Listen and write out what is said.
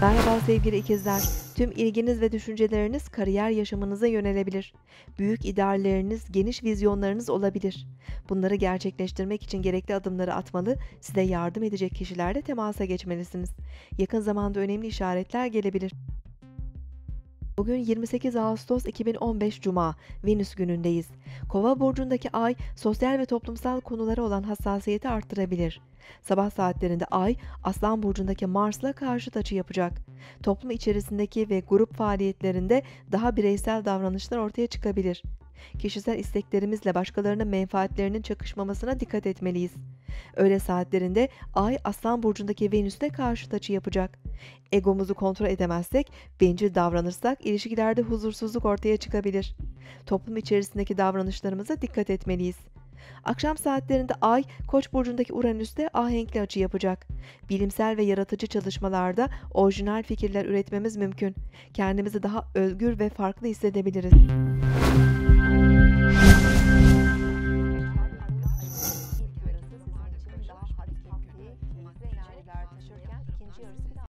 Merhaba sevgili ikizler. Tüm ilginiz ve düşünceleriniz kariyer yaşamınıza yönelebilir. Büyük idealleriniz, geniş vizyonlarınız olabilir. Bunları gerçekleştirmek için gerekli adımları atmalı, size yardım edecek kişilerle temasa geçmelisiniz. Yakın zamanda önemli işaretler gelebilir. Bugün 28 Ağustos 2015 Cuma, Venüs günündeyiz. Kova burcundaki ay sosyal ve toplumsal konulara olan hassasiyeti arttırabilir. Sabah saatlerinde ay Aslan burcundaki Mars'la karşıt açı yapacak. Toplum içerisindeki ve grup faaliyetlerinde daha bireysel davranışlar ortaya çıkabilir. Kişisel isteklerimizle başkalarının menfaatlerinin çakışmamasına dikkat etmeliyiz. Öğle saatlerinde Ay Aslan burcundaki Venüs'te karşıt açı yapacak. Egomuzu kontrol edemezsek, bencil davranırsak ilişkilerde huzursuzluk ortaya çıkabilir. Toplum içerisindeki davranışlarımıza dikkat etmeliyiz. Akşam saatlerinde Ay, Koç burcundaki Uranüs'te ahenkli açı yapacak. Bilimsel ve yaratıcı çalışmalarda orijinal fikirler üretmemiz mümkün. Kendimizi daha özgür ve farklı hissedebiliriz. 진심으로 쓴다.